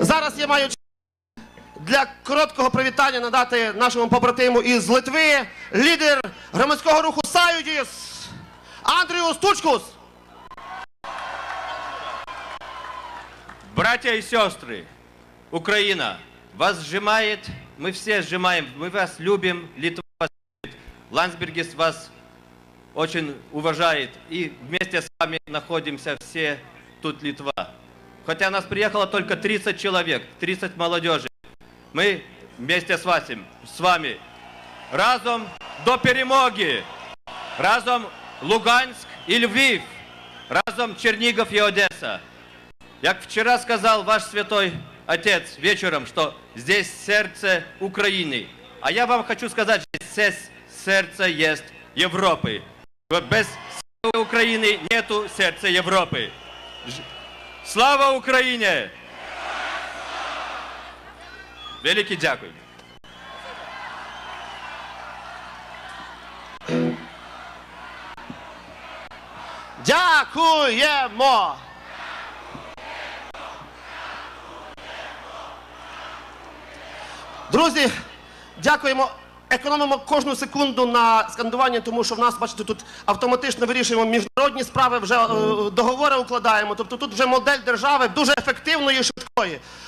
Зараз я маю для короткого привітання надати нашому побратиму із Литви, лідер громадського руху Саюдіс Андрію Стучкус. Братья и сестры, Украина, вас сжимает, мы все сжимаем, мы вас любим, Литва вас любит, Ландсбергис вас очень уважает, и вместе с вами находимся все тут Литва. Хотя нас приехало только 30 человек, 30 молодежи. Мы вместе с вами, с вами разом до перемоги, разом Луганск и Львив, разом Чернигов и Одесса. Як вчера сказал ваш святой отец вечером, что здесь сердце Украины. А я вам хочу сказать, что здесь сердце есть Европы. Без Украины нету сердца Европы. Слава Україні! Великий дякую. Дякуємо! Друзі, дякуємо. Економимо кожну секунду на скандування, тому що в нас, бачите, тут автоматично вирішуємо міжнародні справи, вже е, договори укладаємо. Тобто тут вже модель держави дуже ефективної і швидкої.